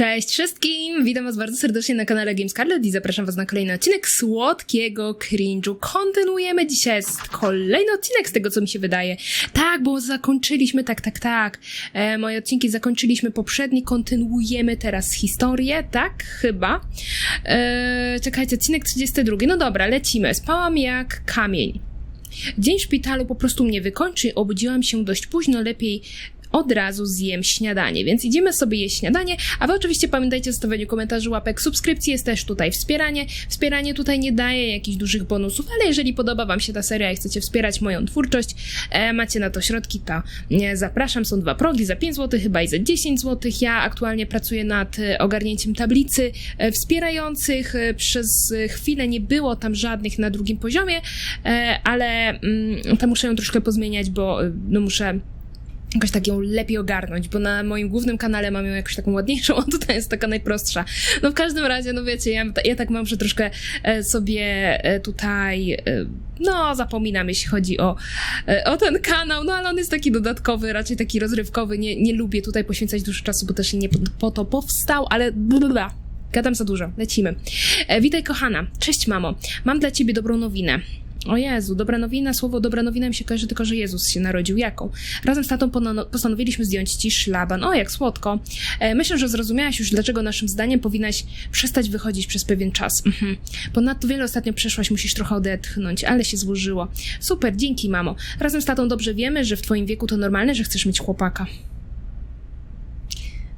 Cześć wszystkim! Witam was bardzo serdecznie na kanale Games Scarlet i zapraszam was na kolejny odcinek słodkiego cringe'u. Kontynuujemy dzisiaj kolejny odcinek z tego, co mi się wydaje. Tak, bo zakończyliśmy, tak, tak, tak. E, moje odcinki zakończyliśmy poprzedni, kontynuujemy teraz historię, tak? Chyba. E, czekajcie, odcinek 32. No dobra, lecimy. Spałam jak kamień. Dzień w szpitalu po prostu mnie wykończy. Obudziłam się dość późno, lepiej od razu zjem śniadanie, więc idziemy sobie jeść śniadanie, a wy oczywiście pamiętajcie o zostawieniu komentarzy, łapek, subskrypcji, jest też tutaj wspieranie. Wspieranie tutaj nie daje jakichś dużych bonusów, ale jeżeli podoba wam się ta seria i chcecie wspierać moją twórczość, e, macie na to środki, to e, zapraszam, są dwa progi, za 5 zł chyba i za 10 zł. Ja aktualnie pracuję nad e, ogarnięciem tablicy e, wspierających, e, przez chwilę nie było tam żadnych na drugim poziomie, e, ale mm, to muszę ją troszkę pozmieniać, bo e, no muszę jakoś tak ją lepiej ogarnąć, bo na moim głównym kanale mam ją jakoś taką ładniejszą, a tutaj jest taka najprostsza. No w każdym razie, no wiecie, ja, ja tak mam, że troszkę e, sobie e, tutaj, e, no zapominam, jeśli chodzi o, o ten kanał, no ale on jest taki dodatkowy, raczej taki rozrywkowy, nie, nie lubię tutaj poświęcać dużo czasu, bo też nie po, to powstał, ale blablabla. Gadam za dużo, lecimy. Witaj kochana, cześć mamo, mam dla ciebie dobrą nowinę. O Jezu, dobra nowina, słowo dobra nowina mi się kojarzy tylko, że Jezus się narodził. Jaką? Razem z tatą postanowiliśmy zdjąć ci szlaban. O, jak słodko. E, myślę, że zrozumiałaś już, dlaczego naszym zdaniem powinnaś przestać wychodzić przez pewien czas. Mhm. Ponadto wiele ostatnio przeszłaś, musisz trochę odetchnąć, ale się złożyło. Super, dzięki mamo. Razem z tatą dobrze wiemy, że w twoim wieku to normalne, że chcesz mieć chłopaka.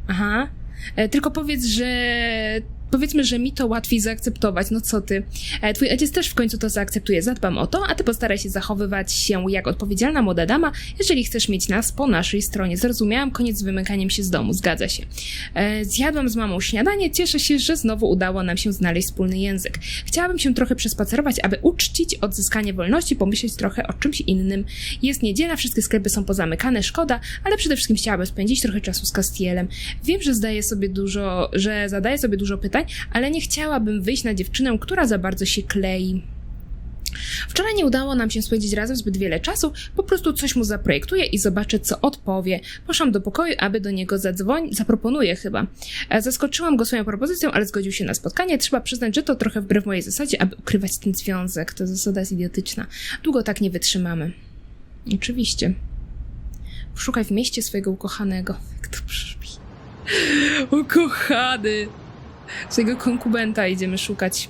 Aha. E, tylko powiedz, że powiedzmy, że mi to łatwiej zaakceptować. No co ty? E, Twój ojciec też w końcu to zaakceptuje. Zadbam o to, a ty postaraj się zachowywać się jak odpowiedzialna młoda dama, jeżeli chcesz mieć nas po naszej stronie. Zrozumiałam, koniec z wymykaniem się z domu. Zgadza się. E, Zjadłam z mamą śniadanie. Cieszę się, że znowu udało nam się znaleźć wspólny język. Chciałabym się trochę przespacerować, aby uczcić odzyskanie wolności, pomyśleć trochę o czymś innym. Jest niedziela, wszystkie sklepy są pozamykane, szkoda, ale przede wszystkim chciałabym spędzić trochę czasu z Castielem. Wiem, że zdaję sobie dużo, że zadaję sobie dużo pytań, ale nie chciałabym wyjść na dziewczynę, która za bardzo się klei. Wczoraj nie udało nam się spędzić razem zbyt wiele czasu, po prostu coś mu zaprojektuję i zobaczę, co odpowie. Poszłam do pokoju, aby do niego zadzwonić, zaproponuję chyba. E, Zaskoczyłam go swoją propozycją, ale zgodził się na spotkanie. Trzeba przyznać, że to trochę wbrew mojej zasadzie, aby ukrywać ten związek. To zasada jest idiotyczna. Długo tak nie wytrzymamy. Oczywiście. Szukaj w mieście swojego ukochanego. Jak to brzmi. Ukochany! Swojego konkubenta idziemy szukać.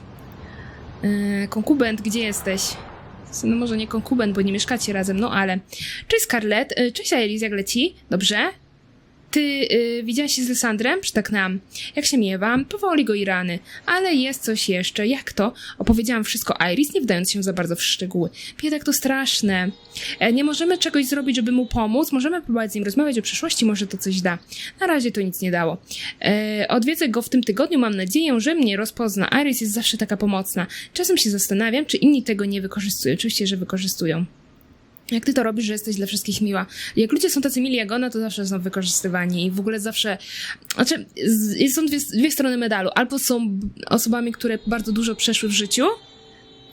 Yy, konkubent, gdzie jesteś? No może nie konkubent, bo nie mieszkacie razem, no ale. Cześć Scarlett, yy, cześć Alice, jak leci? Dobrze? Ty yy, widziałaś się z Lysandrem? Przytaknęłam. Jak się miewam? Powoli go i rany. Ale jest coś jeszcze. Jak to? Opowiedziałam wszystko Iris, nie wdając się za bardzo w szczegóły. Biedak to straszne. E, nie możemy czegoś zrobić, żeby mu pomóc. Możemy próbować z nim rozmawiać o przyszłości, może to coś da. Na razie to nic nie dało. E, odwiedzę go w tym tygodniu, mam nadzieję, że mnie rozpozna. Iris jest zawsze taka pomocna. Czasem się zastanawiam, czy inni tego nie wykorzystują. Oczywiście, że wykorzystują. Jak ty to robisz, że jesteś dla wszystkich miła? Jak ludzie są tacy mili jak ona, to zawsze są wykorzystywani i w ogóle zawsze... Znaczy, są dwie, dwie strony medalu. Albo są osobami, które bardzo dużo przeszły w życiu,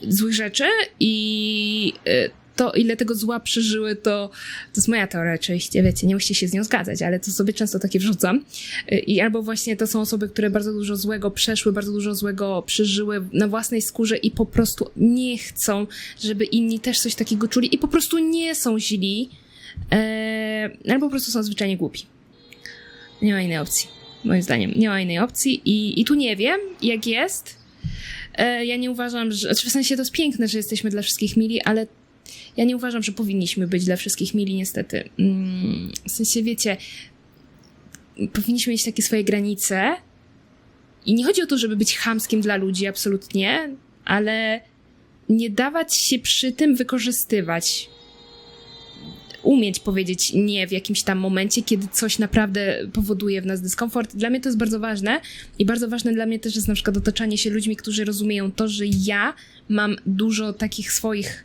złych rzeczy i y, to, ile tego zła przeżyły, to, to jest moja teoria oczywiście, wiecie, nie musicie się z nią zgadzać, ale to sobie często takie wrzucam. Y, I albo właśnie to są osoby, które bardzo dużo złego przeszły, bardzo dużo złego przeżyły na własnej skórze i po prostu nie chcą, żeby inni też coś takiego czuli i po prostu nie są źli, e, albo po prostu są zwyczajnie głupi. Nie ma innej opcji, moim zdaniem. Nie ma innej opcji i, i tu nie wiem, jak jest. E, ja nie uważam, że. Znaczy w sensie to jest piękne, że jesteśmy dla wszystkich mili, ale ja nie uważam, że powinniśmy być dla wszystkich mili, niestety. Mm, w sensie, wiecie, powinniśmy mieć takie swoje granice. I nie chodzi o to, żeby być chamskim dla ludzi, absolutnie, ale nie dawać się przy tym wykorzystywać. Umieć powiedzieć nie w jakimś tam momencie, kiedy coś naprawdę powoduje w nas dyskomfort. Dla mnie to jest bardzo ważne i bardzo ważne dla mnie też jest na przykład otaczanie się ludźmi, którzy rozumieją to, że ja mam dużo takich swoich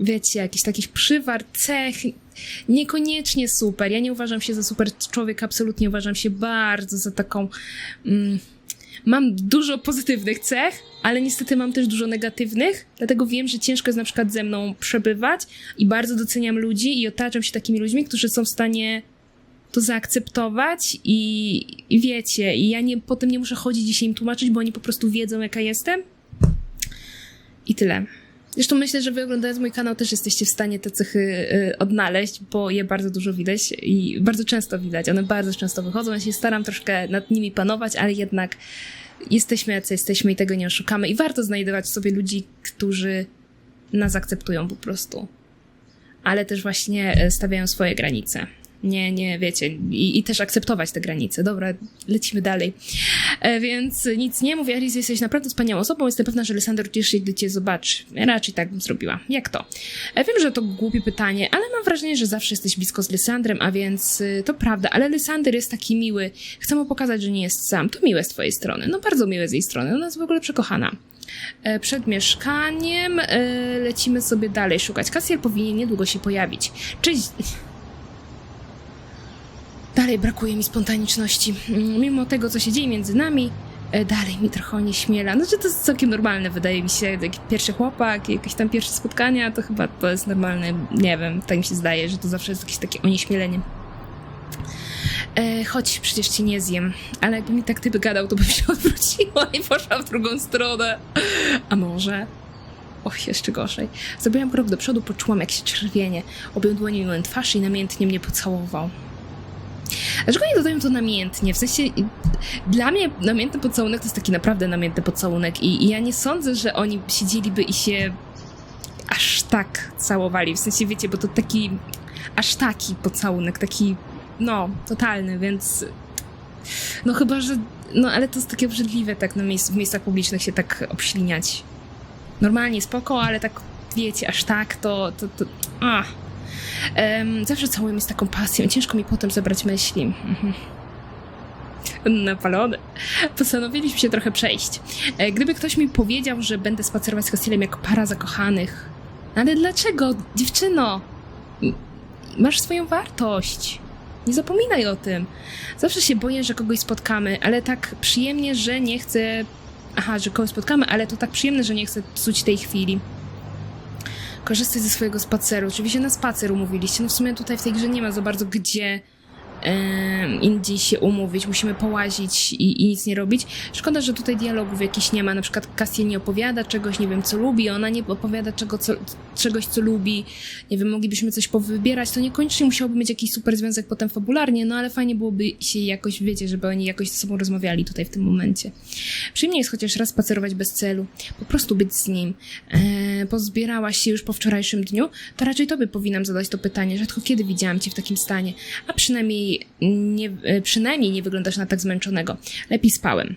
wiecie, jakichś takich przywar, cech, niekoniecznie super. Ja nie uważam się za super człowiek, absolutnie uważam się bardzo za taką. Mm, mam dużo pozytywnych cech, ale niestety mam też dużo negatywnych, dlatego wiem, że ciężko jest na przykład ze mną przebywać i bardzo doceniam ludzi i otaczam się takimi ludźmi, którzy są w stanie to zaakceptować i, i wiecie, i ja nie, potem nie muszę chodzić i się im tłumaczyć, bo oni po prostu wiedzą, jaka jestem. I tyle. Zresztą myślę, że wy oglądając mój kanał też jesteście w stanie te cechy y, odnaleźć, bo je bardzo dużo widać i bardzo często widać. One bardzo często wychodzą. Ja się staram troszkę nad nimi panować, ale jednak jesteśmy jacy jesteśmy i tego nie oszukamy. I warto znajdować sobie ludzi, którzy nas akceptują po prostu. Ale też właśnie e, stawiają swoje granice. Nie, nie, wiecie, i, i też akceptować te granice. Dobra, lecimy dalej. E, więc nic nie mówię, Alice, jesteś naprawdę wspaniałą osobą. Jestem pewna, że Lysander cieszy gdy cię zobaczy. Raczej tak bym zrobiła. Jak to? E, wiem, że to głupie pytanie, ale mam wrażenie, że zawsze jesteś blisko z Lysandrem, a więc y, to prawda, ale Lysander jest taki miły. Chcę mu pokazać, że nie jest sam. To miłe z twojej strony. No bardzo miłe z jej strony. Ona jest w ogóle przekochana. E, Przed mieszkaniem e, lecimy sobie dalej szukać. Kasjer powinien niedługo się pojawić. Cześć. Dalej brakuje mi spontaniczności. Mm, Mimo tego, co się dzieje między nami, e, dalej mi trochę onieśmiela. Znaczy, to jest całkiem normalne, wydaje mi się. Taki pierwszy chłopak, jakieś tam pierwsze spotkania, to chyba to jest normalne. Nie wiem, tak mi się zdaje, że to zawsze jest jakieś takie onieśmielenie. E, chodź, przecież cię nie zjem. Ale jakby mi tak typ gadał, to bym się odwróciła i poszła w drugą stronę. A może... Och, jeszcze gorzej. Zrobiłam krok do przodu, poczułam jak się czerwienie. Objął dłoni moją twarz i namiętnie mnie pocałował. Dlaczego nie dodają to namiętnie? W sensie, dla mnie namiętny pocałunek to jest taki naprawdę namiętny pocałunek i, i ja nie sądzę, że oni siedzieliby i się aż tak całowali. W sensie, wiecie, bo to taki, aż taki pocałunek, taki, no, totalny, więc no chyba, że, no ale to jest takie obrzydliwe tak na miejsc, w miejscach publicznych się tak obśliniać. Normalnie spoko, ale tak, wiecie, aż tak, to, to, to. Zawsze całuję mnie z taką pasją. Ciężko mi potem zebrać myśli. Mhm. Napalony. Postanowiliśmy się trochę przejść. E, Gdyby ktoś mi powiedział, że będę spacerować z Castielem jako para zakochanych. Ale dlaczego, dziewczyno? Masz swoją wartość. Nie zapominaj o tym. Zawsze się boję, że kogoś spotkamy, ale tak przyjemnie, że nie chcę. Aha, że kogoś spotkamy, ale to tak przyjemne, że nie chcę psuć tej chwili korzystać ze swojego spaceru. Oczywiście na spacer umówiliście. No w sumie tutaj w tej grze nie ma za bardzo gdzie indziej się umówić. Musimy połazić i, i nic nie robić. Szkoda, że tutaj dialogów jakichś nie ma. Na przykład Castiel nie opowiada czegoś, nie wiem co lubi, ona nie opowiada czego, co, czegoś, co lubi. Nie wiem, moglibyśmy coś powybierać. To niekoniecznie musiałby mieć jakiś super związek potem fabularnie, no ale fajnie byłoby się jakoś, wiecie, żeby oni jakoś ze sobą rozmawiali tutaj w tym momencie. Przyjemnie jest chociaż raz spacerować bez celu, po prostu być z nim. E, pozbierałaś się już po wczorajszym dniu? To raczej tobie powinnam zadać to pytanie. Rzadko kiedy widziałam cię w takim stanie, a przynajmniej nie, e, przynajmniej nie wyglądasz na tak zmęczonego. Lepiej spałem.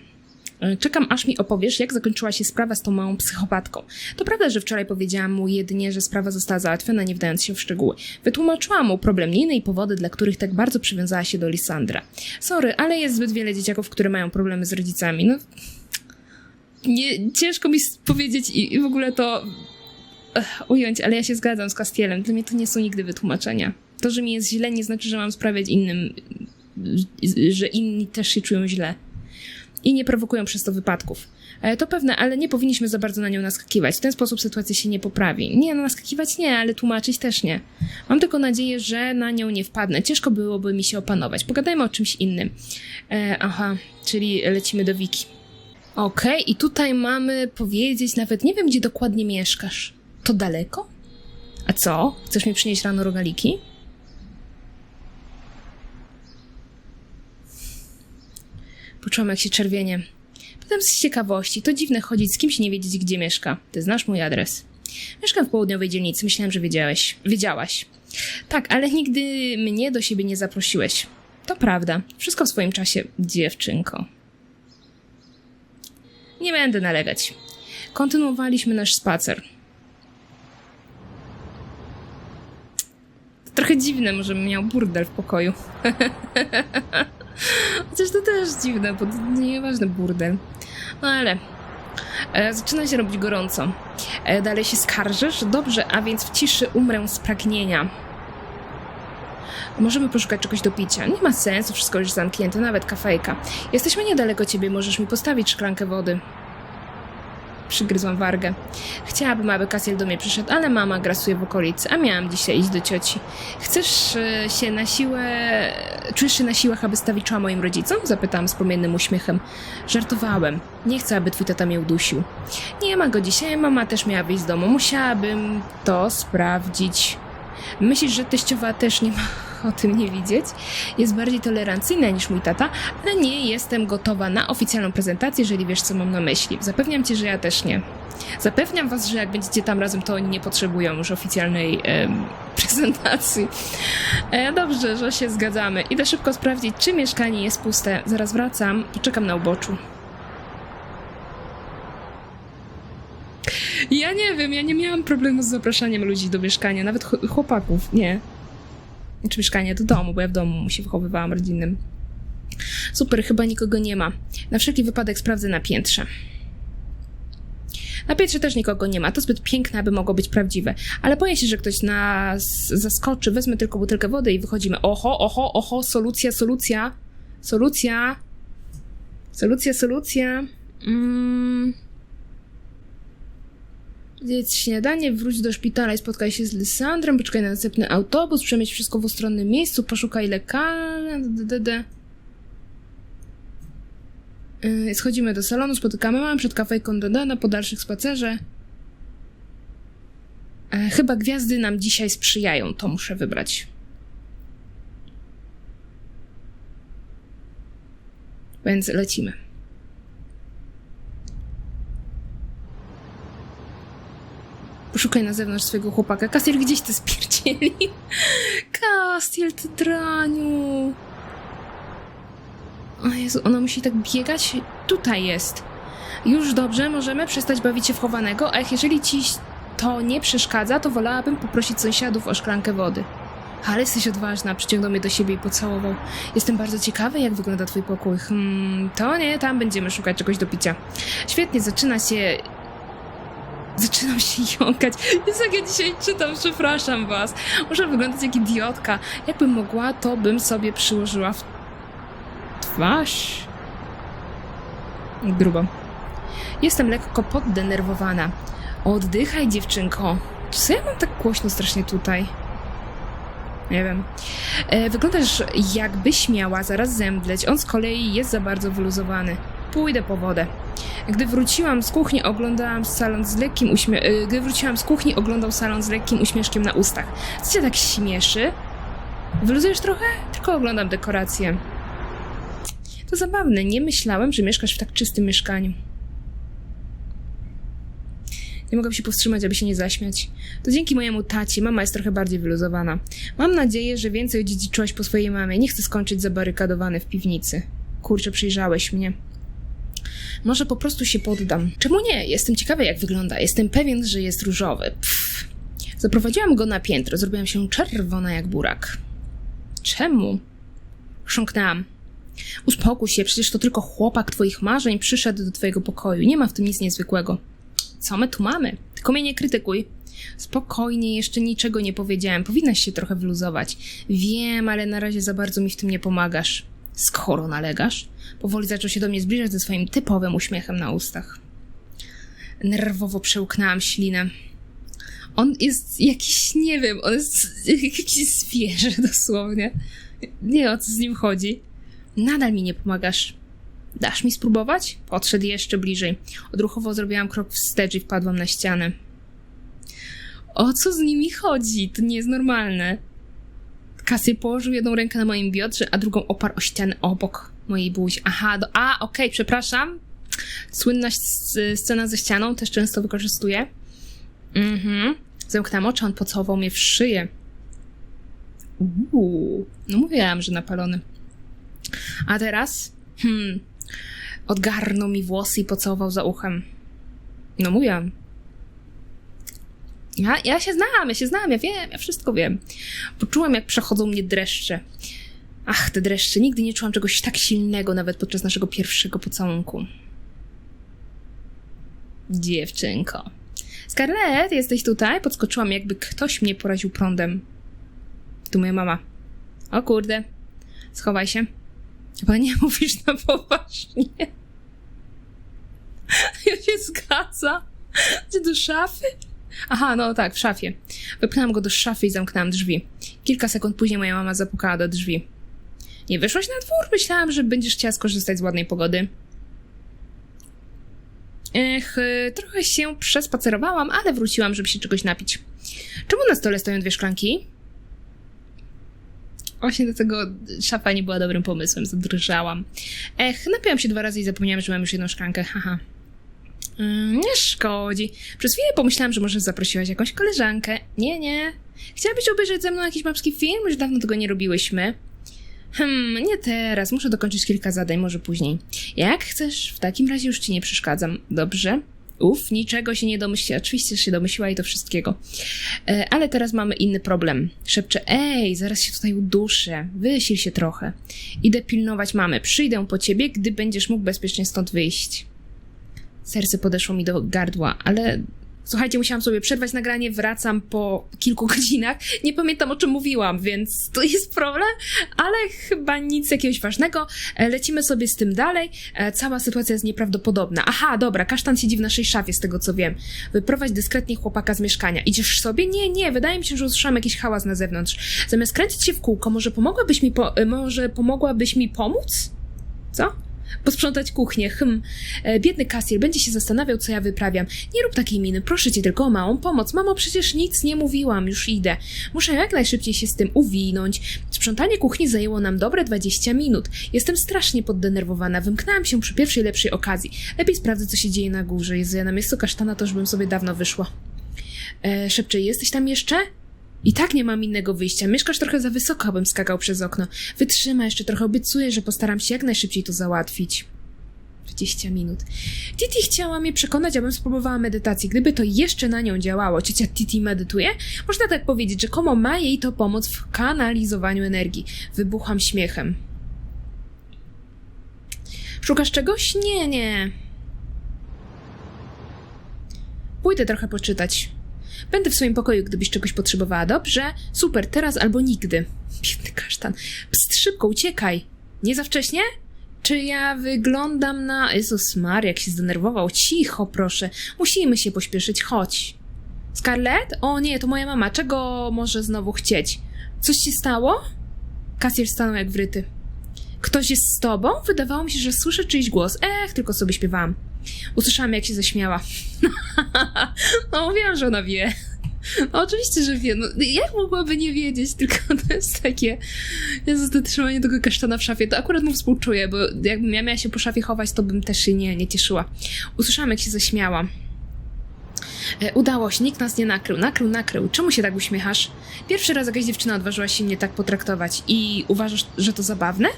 E, Czekam, aż mi opowiesz, jak zakończyła się sprawa z tą małą psychopatką. To prawda, że wczoraj powiedziałam mu jedynie, że sprawa została załatwiona, nie wdając się w szczegóły. Wytłumaczyłam mu problem Niny i powody, dla których tak bardzo przywiązała się do Lisandra. Sorry, ale jest zbyt wiele dzieciaków, które mają problemy z rodzicami. No, nie, ciężko mi powiedzieć i, i w ogóle to ująć, ale ja się zgadzam z Castielem. Dla mnie to nie są nigdy wytłumaczenia. To, że mi jest źle, nie znaczy, że mam sprawiać innym, że inni też się czują źle. I nie prowokują przez to wypadków. E, To pewne, ale nie powinniśmy za bardzo na nią naskakiwać. W ten sposób sytuacja się nie poprawi. Nie, no naskakiwać nie, ale tłumaczyć też nie. Mam tylko nadzieję, że na nią nie wpadnę. Ciężko byłoby mi się opanować. Pogadajmy o czymś innym. E, aha, czyli lecimy do Wiki. Okej, i tutaj mamy powiedzieć, nawet nie wiem, gdzie dokładnie mieszkasz. To daleko? A co? Chcesz mi przynieść rano rogaliki? Poczułam, jak się czerwienie. Potem z ciekawości. To dziwne chodzić z kimś i nie wiedzieć, gdzie mieszka. Ty znasz mój adres. Mieszkam w południowej dzielnicy. Myślałem, że wiedziałeś. Wiedziałaś. Tak, ale nigdy mnie do siebie nie zaprosiłeś. To prawda. Wszystko w swoim czasie, dziewczynko. Nie będę nalegać. Kontynuowaliśmy nasz spacer. Trochę dziwne, może miał burdel w pokoju. Chociaż to też dziwne, bo to nieważny burdel. No ale e, zaczyna się robić gorąco. E, dalej się skarżysz? Dobrze, a więc w ciszy umrę z pragnienia. Możemy poszukać czegoś do picia. Nie ma sensu, wszystko już zamknięte, nawet kafejka. Jesteśmy niedaleko ciebie, możesz mi postawić szklankę wody. Przygryzłam wargę. Chciałabym, aby Kasiel do mnie przyszedł, ale mama grasuje w okolicy, a miałam dzisiaj iść do cioci. Chcesz e, się na siłę... Czujesz się na siłach, aby stawić czoła moim rodzicom? Zapytałam z promiennym uśmiechem. Żartowałem. Nie chcę, aby twój tata mnie udusił. Nie ma go dzisiaj, mama też miała wyjść z domu. Musiałabym to sprawdzić. Myślisz, że teściowa też nie ma o tym nie widzieć? Jest bardziej tolerancyjna niż mój tata, ale nie jestem gotowa na oficjalną prezentację, jeżeli wiesz, co mam na myśli. Zapewniam cię, że ja też nie. Zapewniam was, że jak będziecie tam razem, to oni nie potrzebują już oficjalnej em, prezentacji. E, dobrze, że się zgadzamy. Idę szybko sprawdzić, czy mieszkanie jest puste. Zaraz wracam, poczekam na uboczu. Ja nie wiem, ja nie miałam problemu z zapraszaniem ludzi do mieszkania, nawet ch- chłopaków, nie. Czy mieszkanie do domu, bo ja w domu się wychowywałam rodzinnym. Super, chyba nikogo nie ma. Na wszelki wypadek sprawdzę na piętrze. Na piętrze też nikogo nie ma. To zbyt piękne, aby mogło być prawdziwe. Ale boję się, że ktoś nas zaskoczy. Wezmę tylko butelkę wody i wychodzimy. Oho, oho, oho, solucja, solucja. Solucja. Solucja, solucja. Mm. Zjedz śniadanie, wróć do szpitala i spotkaj się z Lysandrem, poczekaj na następny autobus, przemyśl wszystko w ustronnym miejscu, poszukaj lekarza, d, d, d. Yy, Schodzimy do salonu, spotykamy mamę przed kafejką Dodana po dalszych spacerze. E, chyba gwiazdy nam dzisiaj sprzyjają, to muszę wybrać. Więc lecimy. Poszukaj na zewnątrz swojego chłopaka. Castiel, gdzieś ty spierdzieli? Castiel, ty draniu. O Jezu, ona musi tak biegać? Tutaj jest. Już dobrze, możemy przestać bawić się w chowanego, a jeżeli ci to nie przeszkadza, to wolałabym poprosić sąsiadów o szklankę wody. Ale jesteś odważna, przyciągnął mnie do siebie i pocałował. Jestem bardzo ciekawy, jak wygląda twój pokój. Hmm, to nie, tam będziemy szukać czegoś do picia. Świetnie, zaczyna się Zaczynam się jąkać. Jest jak ja dzisiaj czytam, przepraszam was. Muszę wyglądać jak idiotka. Jakbym mogła, to bym sobie przyłożyła w twarz. Grubo. Jestem lekko poddenerwowana. Oddychaj, dziewczynko. Co ja mam tak głośno strasznie tutaj? Nie wiem. E, wyglądasz jakbyś miała zaraz zemdleć. On z kolei jest za bardzo wyluzowany. Pójdę po wodę. Gdy wróciłam z kuchni, oglądałam salon z lekkim y, Gdy wróciłam z kuchni, oglądał salon z lekkim uśmieszkiem na ustach. Co cię tak śmieszy? Wyluzujesz trochę? Tylko oglądam dekoracje. To zabawne, nie myślałem, że mieszkasz w tak czystym mieszkaniu. Nie mogłam się powstrzymać, aby się nie zaśmiać. To dzięki mojemu tacie mama jest trochę bardziej wyluzowana. Mam nadzieję, że więcej odziedziczyłaś po swojej mamie. Nie chcę skończyć zabarykadowany w piwnicy. Kurczę, przyjrzałeś mnie. Może po prostu się poddam. Czemu nie? Jestem ciekawa, jak wygląda. Jestem pewien, że jest różowy. Pff. Zaprowadziłam go na piętro. Zrobiłam się czerwona jak burak. Czemu? Chrząknęłam. Uspokój się, przecież to tylko chłopak twoich marzeń przyszedł do twojego pokoju. Nie ma w tym nic niezwykłego. Co my tu mamy? Tylko mnie nie krytykuj. Spokojnie, jeszcze niczego nie powiedziałem. Powinnaś się trochę wyluzować. Wiem, ale na razie za bardzo mi w tym nie pomagasz. Skoro nalegasz. Powoli zaczął się do mnie zbliżać ze swoim typowym uśmiechem na ustach. Nerwowo przełknęłam ślinę. On jest jakiś, nie wiem, on jest jakiś zwierzę dosłownie. Nie o co z nim chodzi. Nadal mi nie pomagasz. Dasz mi spróbować? Podszedł jeszcze bliżej. Odruchowo zrobiłam krok wstecz i wpadłam na ścianę. O co z nimi chodzi? To nie jest normalne. Kasy położył jedną rękę na moim biodrze, a drugą oparł o ścianę obok mojej buzi. Aha, do, a, okej, przepraszam. Słynna scena ze ścianą też często wykorzystuję. Mhm. Zamknęłam oczy, on pocałował mnie w szyję. Uuu, no mówiłam, że napalony. A teraz? Hmm. Odgarnął mi włosy i pocałował za uchem. No mówiłam. Ja, ja się znam, ja się znam, ja wiem, ja wszystko wiem. Poczułam, jak przechodzą mnie dreszcze. Ach, te dreszcze. Nigdy nie czułam czegoś tak silnego, nawet podczas naszego pierwszego pocałunku. Dziewczynko. Scarlett, jesteś tutaj? Podskoczyłam, jakby ktoś mnie poraził prądem. Tu moja mama. O kurde. Schowaj się. Chyba nie mówisz na poważnie. Ja się zgadzam. Co? Gdzie do szafy? Aha, no tak, w szafie. Wypchnęłam go do szafy i zamknęłam drzwi. Kilka sekund później moja mama zapukała do drzwi. Nie wyszłaś na dwór? Myślałam, że będziesz chciała skorzystać z ładnej pogody. Ech, trochę się przespacerowałam, ale wróciłam, żeby się czegoś napić. Czemu na stole stoją dwie szklanki? Właśnie dlatego szafa nie była dobrym pomysłem, zadrżałam. Ech, napiłam się dwa razy i zapomniałam, że mam już jedną szklankę, haha. Mm, nie szkodzi. Przez chwilę pomyślałam, że może zaprosiłaś jakąś koleżankę. Nie, nie. Chciałabyś obejrzeć ze mną jakiś babski film? Już dawno tego nie robiłyśmy. Hmm, nie teraz. Muszę dokończyć kilka zadań, może później. Jak chcesz, w takim razie już ci nie przeszkadzam. Dobrze? Uf, niczego się nie domyśliła. Oczywiście się domyśliła i to wszystkiego. E, ale teraz mamy inny problem. Szepczę, ej, zaraz się tutaj uduszę. Wysil się trochę. Idę pilnować mamy. Przyjdę po ciebie, gdy będziesz mógł bezpiecznie stąd wyjść. Serce podeszło mi do gardła, ale słuchajcie, musiałam sobie przerwać nagranie, wracam po kilku godzinach. Nie pamiętam o czym mówiłam, więc to jest problem, ale chyba nic jakiegoś ważnego. E, Lecimy sobie z tym dalej. E, Cała sytuacja jest nieprawdopodobna. Aha, dobra, kasztan siedzi w naszej szafie, z tego co wiem. Wyprowadź dyskretnie chłopaka z mieszkania. Idziesz sobie? Nie, nie, wydaje mi się, że usłyszałam jakiś hałas na zewnątrz. Zamiast kręcić się w kółko, może pomogłabyś mi, po, e, może pomogłabyś mi pomóc? Co? Posprzątać kuchnię. Hm. E, Biedny kasjer będzie się zastanawiał, co ja wyprawiam. Nie rób takiej miny, proszę cię tylko o małą pomoc. Mamo, przecież nic nie mówiłam, już idę. Muszę jak najszybciej się z tym uwinąć. Sprzątanie kuchni zajęło nam dobre 20 minut. Jestem strasznie poddenerwowana. Wymknęłam się przy pierwszej lepszej okazji. Lepiej sprawdzę, co się dzieje na górze. Jezu, ja na miejscu kasztana to już bym sobie dawno wyszła. E, jesteś tam jeszcze? I tak nie mam innego wyjścia. Mieszkasz trochę za wysoko, abym skakał przez okno. Wytrzyma jeszcze trochę, obiecuję, że postaram się jak najszybciej to załatwić. 20 minut. Titi chciała mnie przekonać, abym spróbowała medytacji. Gdyby to jeszcze na nią działało, ciocia Titi medytuje? Można tak powiedzieć, że komu ma jej to pomóc w kanalizowaniu energii. Wybucham śmiechem. Szukasz czegoś? Nie, nie. Pójdę trochę poczytać. Będę w swoim pokoju, gdybyś czegoś potrzebowała. Dobrze? Super, teraz albo nigdy. Biedny kasztan. Pst, szybko, uciekaj. Nie za wcześnie? Czy ja wyglądam na... Jezus Maria, jak się zdenerwował. Cicho, proszę. Musimy się pośpieszyć, chodź. Scarlett? O nie, to moja mama. Czego może znowu chcieć? Coś się stało? Kasjer stanął jak wryty. Ktoś jest z tobą? Wydawało mi się, że słyszę czyjś głos. Ech, tylko sobie śpiewałam. Usłyszałam, jak się zaśmiała. no, wiem, że ona wie. No, oczywiście, że wie. No, jak mogłaby nie wiedzieć? Tylko to jest takie... Jezus, to trzymanie tego kasztana w szafie. To akurat mu współczuję, bo jakbym ja miała się po szafie chować, to bym też się nie, nie cieszyła. Usłyszałam, jak się zaśmiała. E, Udało się, nikt nas nie nakrył. Nakrył, nakrył. Czemu się tak uśmiechasz? Pierwszy raz jakaś dziewczyna odważyła się mnie tak potraktować i uważasz, że to zabawne?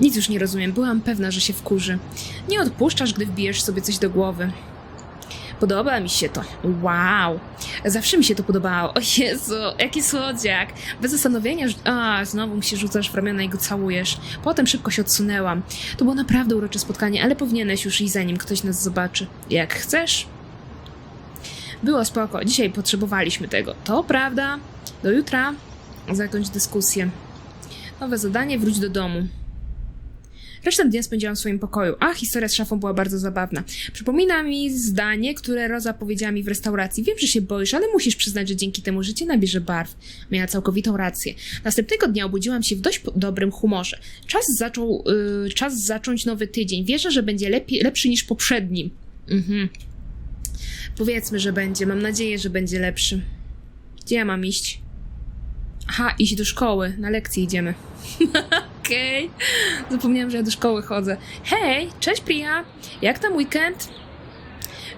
Nic już nie rozumiem, byłam pewna, że się wkurzy. Nie odpuszczasz, gdy wbijesz sobie coś do głowy. Podoba mi się to. Wow. Zawsze mi się to podobało. O Jezu, jaki słodziak. Bez zastanowienia, a, znowu mi się rzucasz w ramiona i go całujesz. Potem szybko się odsunęłam. To było naprawdę urocze spotkanie, ale powinieneś już iść zanim ktoś nas zobaczy. Jak chcesz. Było spoko. Dzisiaj potrzebowaliśmy tego. To prawda. Do jutra. Zakończ dyskusję. Nowe zadanie, wróć do domu. Resztę dnia spędziłam w swoim pokoju, a historia z szafą była bardzo zabawna. Przypomina mi zdanie, które Roza powiedziała mi w restauracji. Wiem, że się boisz, ale musisz przyznać, że dzięki temu życie nabierze barw. Miała całkowitą rację. Następnego dnia obudziłam się w dość dobrym humorze. Czas, zaczął, yy, czas zacząć nowy tydzień. Wierzę, że będzie lepiej, lepszy niż poprzedni. Mhm. Powiedzmy, że będzie. Mam nadzieję, że będzie lepszy. Gdzie ja mam iść? Aha, iść do szkoły. Na lekcje idziemy. Okej. Zapomniałam, że ja do szkoły chodzę. Hej, cześć Priya. Jak tam weekend?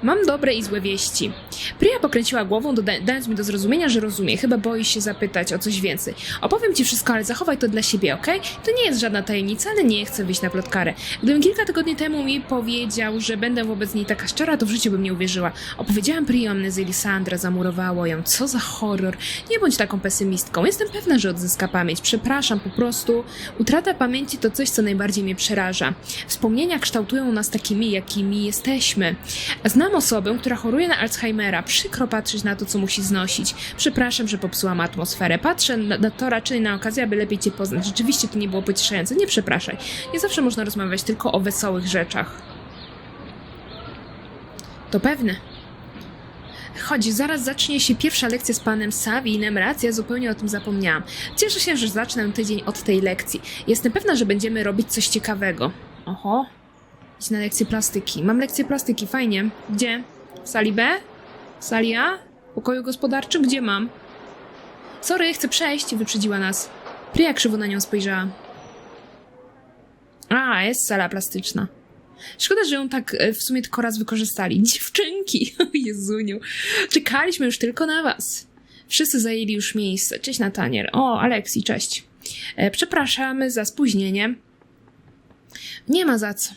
Mam dobre i złe wieści. Priya pokręciła głową, dając mi do zrozumienia, że rozumie. Chyba boi się zapytać o coś więcej. Opowiem ci wszystko, ale zachowaj to dla siebie, okej? To nie jest żadna tajemnica, ale nie chcę wyjść na plotkarę. Gdybym kilka tygodni temu mi powiedział, że będę wobec niej taka szczera, to w życiu bym nie uwierzyła. Opowiedziałam Priya o amnezji Lisandra, zamurowało ją. Co za horror. Nie bądź taką pesymistką. Jestem pewna, że odzyska pamięć. Przepraszam, po prostu. Utrata pamięci to coś, co najbardziej mnie przeraża. Wspomnienia kształtują nas takimi, jakimi jesteśmy. Znam osobę, która choruje na Alzheimera. Przykro patrzeć na to, co musi znosić. Przepraszam, że popsułam atmosferę. Patrzę na, na to raczej na okazję, aby lepiej cię poznać. Rzeczywiście to nie było pocieszające. Nie przepraszaj. Nie zawsze można rozmawiać tylko o wesołych rzeczach. To pewne. Chodź, zaraz zacznie się pierwsza lekcja z panem Savinem. Racja, zupełnie o tym zapomniałam. Cieszę się, że zacznę tydzień od tej lekcji. Jestem pewna, że będziemy robić coś ciekawego. Oho. Idź na lekcję plastyki. Mam lekcję plastyki, fajnie. Gdzie? W sali B? W sali A? W pokoju gospodarczym? Gdzie mam? Sorry, chcę przejść, wyprzedziła nas. Priya krzywo na nią spojrzała. A, jest sala plastyczna. Szkoda, że ją tak e, w sumie tylko raz wykorzystali. Dziewczynki! Jezuniu. Czekaliśmy już tylko na was. Wszyscy zajęli już miejsce. Cześć Nataniel. O, Aleksi, cześć. E, przepraszamy za spóźnienie. Nie ma za co.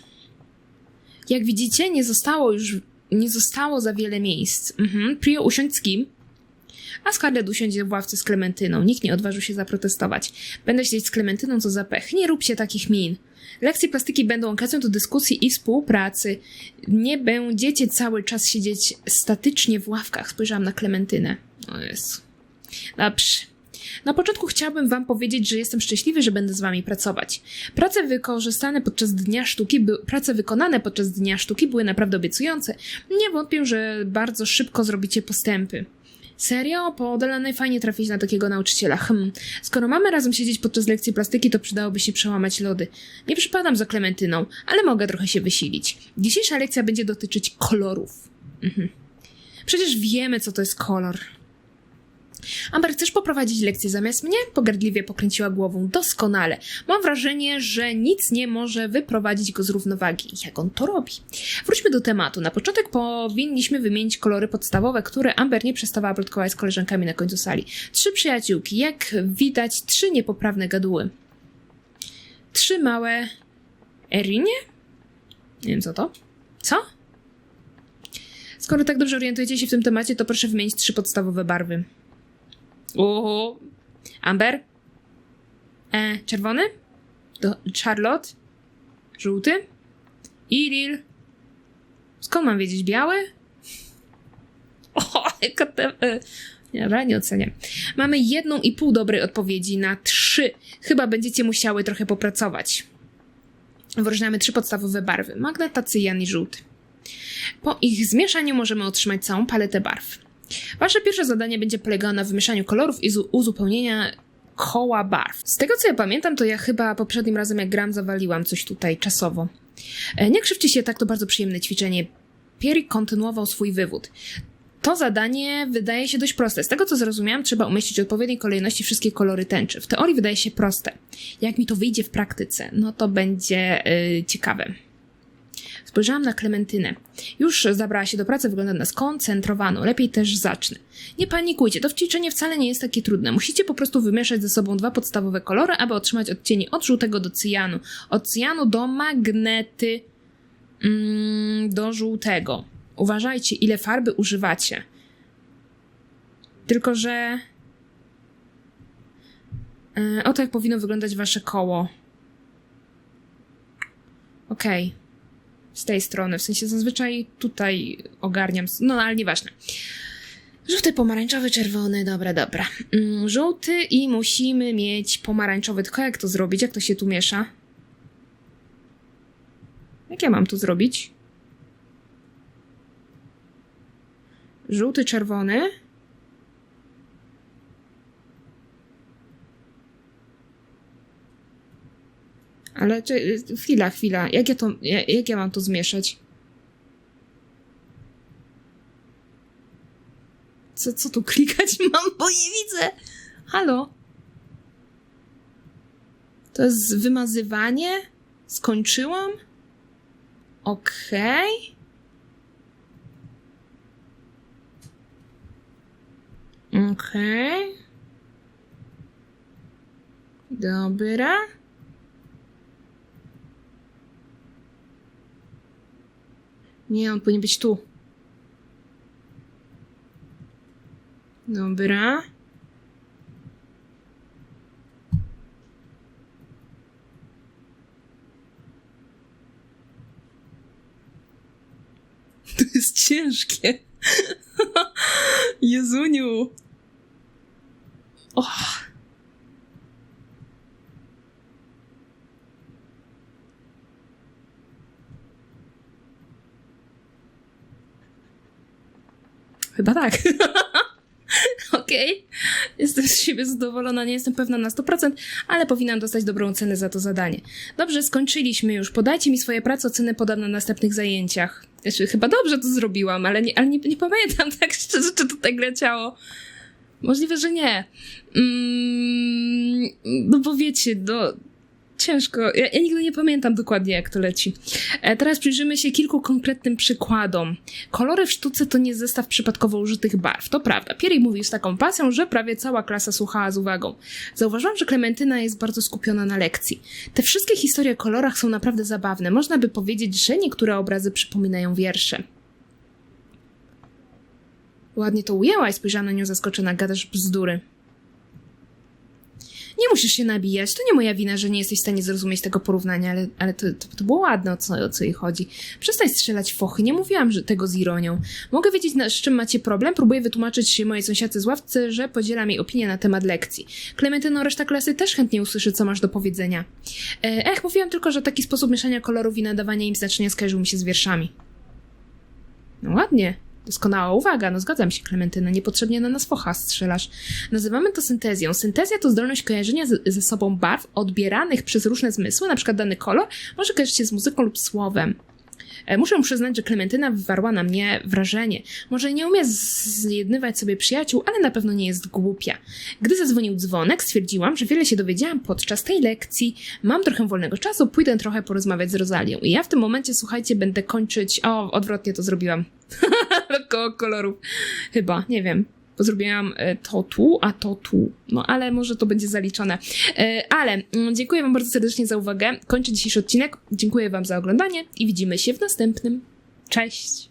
Jak widzicie, nie zostało już, nie zostało za wiele miejsc. Mhm. Prio usiądź z kim? A Scarlett usiądzie w ławce z Klementyną. Nikt nie odważył się zaprotestować. Będę siedzieć z Klementyną, co za pech. Nie róbcie takich min. Lekcje plastyki będą okazją do dyskusji i współpracy. Nie będziecie cały czas siedzieć statycznie w ławkach. Spojrzałam na Klementynę. O Jezu. Dobrze. Na początku chciałbym wam powiedzieć, że jestem szczęśliwy, że będę z wami pracować. Prace wykorzystane podczas Dnia Sztuki, by, prace wykonane podczas Dnia Sztuki były naprawdę obiecujące. Nie wątpię, że bardzo szybko zrobicie postępy. Serio? Po Delanej fajnie trafić na takiego nauczyciela. Hm. Skoro mamy razem siedzieć podczas lekcji plastyki, to przydałoby się przełamać lody. Nie przypadam za Klementyną, ale mogę trochę się wysilić. Dzisiejsza lekcja będzie dotyczyć kolorów. Mhm. Przecież wiemy, co to jest kolor. Amber, chcesz poprowadzić lekcję zamiast mnie? Pogardliwie pokręciła głową. Doskonale. Mam wrażenie, że nic nie może wyprowadzić go z równowagi. Jak on to robi? Wróćmy do tematu. Na początek powinniśmy wymienić kolory podstawowe, które Amber nie przestawała plotkować z koleżankami na końcu sali. Trzy przyjaciółki. Jak widać, trzy niepoprawne gaduły. Trzy małe... Erinie? Nie wiem, co to. Co? Skoro tak dobrze orientujecie się w tym temacie, to proszę wymienić trzy podstawowe barwy. Oho. Amber? E, czerwony? Do, Charlotte? Żółty? Iril? Skąd mam wiedzieć? Biały? O, jaka te... e, Dobra, nie oceniam. Mamy jedną i pół dobrej odpowiedzi na trzy. Chyba będziecie musiały trochę popracować. Wyróżniamy trzy podstawowe barwy. Magnet, cyjan i żółty. Po ich zmieszaniu możemy otrzymać całą paletę barw. Wasze pierwsze zadanie będzie polegało na wymieszaniu kolorów i zu- uzupełnienia koła barw. Z tego co ja pamiętam, to ja chyba poprzednim razem jak gram zawaliłam coś tutaj czasowo. E, Nie krzywcie się, tak to bardzo przyjemne ćwiczenie. Pierre kontynuował swój wywód. To zadanie wydaje się dość proste. Z tego co zrozumiałam, trzeba umieścić w odpowiedniej kolejności wszystkie kolory tęczy. W teorii wydaje się proste. Jak mi to wyjdzie w praktyce, no to będzie yy, ciekawe. Spojrzałam na Klementynę. Już zabrała się do pracy, wygląda na skoncentrowaną. Lepiej też zacznę. Nie panikujcie, to ćwiczenie wcale nie jest takie trudne. Musicie po prostu wymieszać ze sobą dwa podstawowe kolory, aby otrzymać odcienie od żółtego do cyjanu. Od cyjanu do magnety mm, do żółtego. Uważajcie, ile farby używacie. Tylko, że. Yy, oto jak powinno wyglądać wasze koło. Okej. Okay z tej strony, w sensie zazwyczaj tutaj ogarniam, no ale nieważne. Żółty, pomarańczowy, czerwony, dobra, dobra. Mm, żółty i musimy mieć pomarańczowy, tylko jak to zrobić? Jak to się tu miesza? Jak ja mam to zrobić? Żółty, czerwony. Ale czy, chwila, chwila. Jak ja, to, jak ja mam to zmieszać? Co, co tu klikać mam, bo nie widzę? Halo? To jest wymazywanie? Skończyłam? Okej. Okay. Okej. Okay. Dobra. Nie, on powinien być tu. Dobra. To jest ciężkie. Jezuniu. Och. Chyba tak. Okej. Jestem z siebie zadowolona, nie jestem pewna na 100%, ale powinnam dostać dobrą cenę za to zadanie. Dobrze, skończyliśmy już. Podajcie mi swoje prace, oceny podam na następnych zajęciach. Znaczy, chyba dobrze to zrobiłam, ale nie, ale nie, nie pamiętam tak szczerze, czy to tak leciało. Możliwe, że nie. Mm, no bo wiecie, no ciężko. Ja, ja nigdy nie pamiętam dokładnie, jak to leci. E, teraz przyjrzymy się kilku konkretnym przykładom. Kolory w sztuce to nie zestaw przypadkowo użytych barw. To prawda. Pierre mówił z taką pasją, że prawie cała klasa słuchała z uwagą. Zauważyłam, że Klementyna jest bardzo skupiona na lekcji. Te wszystkie historie o kolorach są naprawdę zabawne. Można by powiedzieć, że niektóre obrazy przypominają wiersze. Ładnie to ujęłaś, spojrzałam na nią zaskoczona. Gadasz bzdury. Nie musisz się nabijać, to nie moja wina, że nie jesteś w stanie zrozumieć tego porównania, ale, ale to, to, to było ładne, o co, o co jej chodzi. Przestań strzelać fochy, nie mówiłam że tego z ironią. Mogę wiedzieć, na, z czym macie problem, próbuję wytłumaczyć się mojej sąsiadce z ławce, że podzielam jej opinię na temat lekcji. Klementyno, reszta klasy też chętnie usłyszy, co masz do powiedzenia. E, Ech, mówiłam tylko, że taki sposób mieszania kolorów i nadawania im znaczenia skojarzył mi się z wierszami. No ładnie. Doskonała uwaga, no zgadzam się, Klementyna, niepotrzebnie na nas focha strzelasz. Nazywamy to syntezją. Syntezja to zdolność kojarzenia ze sobą barw odbieranych przez różne zmysły, na przykład dany kolor może kojarzyć się z muzyką lub słowem. E, Muszę przyznać, że Klementyna wywarła na mnie wrażenie. Może nie umie zjednywać sobie przyjaciół, ale na pewno nie jest głupia. Gdy zadzwonił dzwonek, stwierdziłam, że wiele się dowiedziałam podczas tej lekcji. Mam trochę wolnego czasu, pójdę trochę porozmawiać z Rozalią. I ja w tym momencie, słuchajcie, będę kończyć... O, odwrotnie to zrobiłam. Koło kolorów. Chyba, nie wiem. Bo zrobiłam e, to tu, a to tu. No ale może to będzie zaliczone. E, Ale mm, dziękuję Wam bardzo serdecznie za uwagę. Kończę dzisiejszy odcinek. Dziękuję Wam za oglądanie i widzimy się w następnym. Cześć!